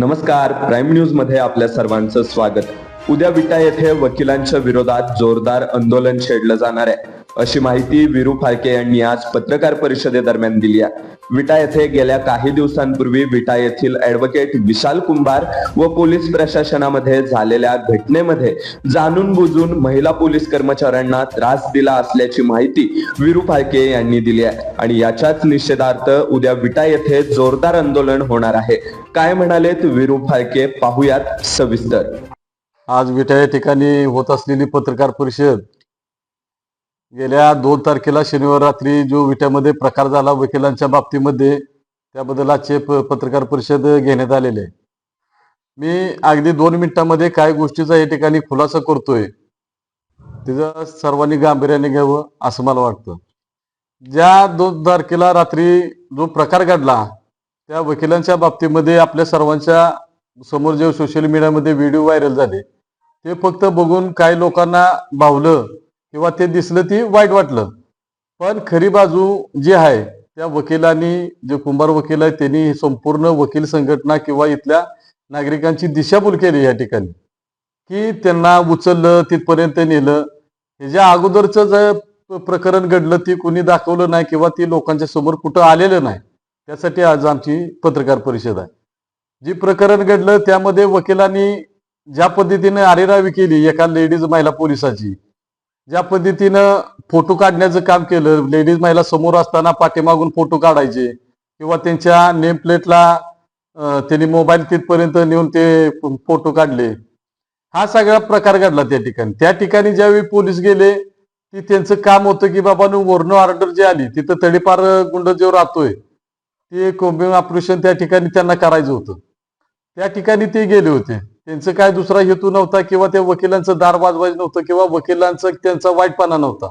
नमस्कार. प्राईम न्यूजमध्ये आपल्या सर्वांचं स्वागत. उद्या विटा येथे वकिलांच्या विरोधात जोरदार आंदोलन छेडलं जाणार आहे. अशी माहिती विरू फाळके यांनी आज पत्रकार परिषदेदरम्यान दिली आहे. विटा येथे गेल्या काही दिवसांपूर्वी विटा येथील ऍडव्होकेट विशाल कुंभार व पोलीस प्रशासनामध्ये झालेल्या घटनेमध्ये जाणून बुजून महिला पोलीस कर्मचाऱ्यांना त्रास दिला असल्याची माहिती विरू फाळके यांनी दिली आहे. आणि याच्याच निषेधार्थ उद्या विटा येथे जोरदार आंदोलन होणार आहे. काय म्हणालेत विरू फाळके? पाहूयात सविस्तर. आज विटा या ठिकाणी होत असलेली पत्रकार परिषद गेल्या दोन तारखेला शनिवार रात्री जो विट्यामध्ये प्रकार झाला वकिलांच्या बाबतीमध्ये त्याबद्दल आजचे पत्रकार परिषद घेण्यात आलेले. आहे मी अगदी दोन मिनिटांमध्ये काय गोष्टीचा या ठिकाणी खुलासा करतोय तिचं सर्वांनी गांभीर्याने घ्यावं असं मला वाटतं. ज्या दोन तारखेला रात्री जो प्रकार घडला त्या वकिलांच्या बाबतीमध्ये आपल्या सर्वांच्या समोर जे सोशल मीडियामध्ये व्हिडिओ व्हायरल झाले ते फक्त बघून काही लोकांना भावलं किंवा ते दिसलं ती वाईट वाटलं. पण खरी बाजू जी आहे त्या वकिलांनी जे कुंभार वकील आहे त्यांनी संपूर्ण वकील संघटना किंवा इथल्या नागरिकांची दिशाभूल केली या ठिकाणी. की त्यांना उचललं तिथपर्यंत नेलं. हे ज्या अगोदरचं जे प- प्रकरण घडलं ती कुणी दाखवलं नाही किंवा ती लोकांच्या समोर कुठं आलेलं नाही. त्यासाठी आज आमची पत्रकार परिषद आहे. जी प्रकरण घडलं त्यामध्ये वकिलांनी ज्या पद्धतीनं आरेरावी केली एका लेडीज महिला पोलिसाची ज्या पद्धतीनं फोटो काढण्याचं काम केलं लेडीज महिला समोर असताना पाठीमागून फोटो काढायचे किंवा त्यांच्या नेम प्लेटला त्यांनी मोबाईल तिथपर्यंत नेऊन ते फोटो काढले. हा सगळा प्रकार घडला त्या ठिकाणी. त्या ठिकाणी ज्यावेळी पोलीस गेले ती त्यांचं काम होतं की बाबा वर्ण ऑर्डर जी आली तिथं तडीपार गुंड जो राहतोय ते कोंबिंग ऑपरेशन त्या ठिकाणी त्यांना करायचं होतं. त्या ठिकाणी ते गेले होते. त्यांचं काय दुसरा हेतू नव्हता किंवा त्या वकिलांचं दार वाजवायचं नव्हतं किंवा वकिलांचं त्यांचा वाईटपणा नव्हता.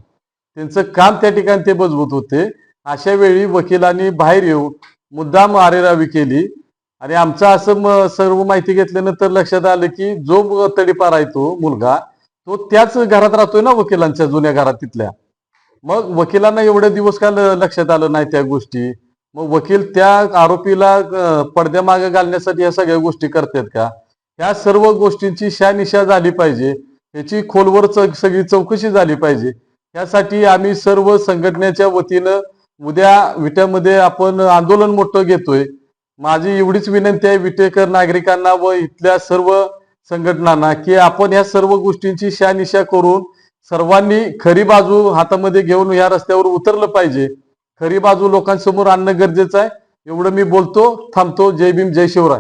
त्यांचं काम त्या ठिकाणी ते बजवत होते. अशा वेळी वकिलांनी बाहेर येऊन मुद्दाम आरेरावी केली. आणि आमचं असं म- सर्व माहिती घेतल्यानंतर लक्षात आलं की जो तडीपार आहे तो मुलगा तो त्याच घरात राहतोय ना वकिलांच्या जुन्या घरात तिथल्या. मग वकिलांना एवढे दिवस का ल- लक्षात आलं नाही त्या गोष्टी. मग वकील त्या आरोपीला पडद्यामागे घालण्यासाठी या सगळ्या गोष्टी करतात का? या सर्व गोष्टींची शहानिशा झाली पाहिजे. याची खोलवर च- सगळी चौकशी झाली पाहिजे. यासाठी आम्ही सर्व संघटनेच्या वतीनं उद्या विट्यामध्ये आपण आंदोलन मोठं घेतोय. माझी एवढीच विनंती आहे विटेकर नागरिकांना व इथल्या सर्व संघटनांना की आपण या सर्व गोष्टींची शहानिशा करून सर्वांनी खरी बाजू हातामध्ये घेऊन या रस्त्यावर उतरलं पाहिजे. खरी बाजू लोकांसमोर आणणं गरजेचं आहे. एवढं मी बोलतो थांबतो. जय भीम जय शिवराय.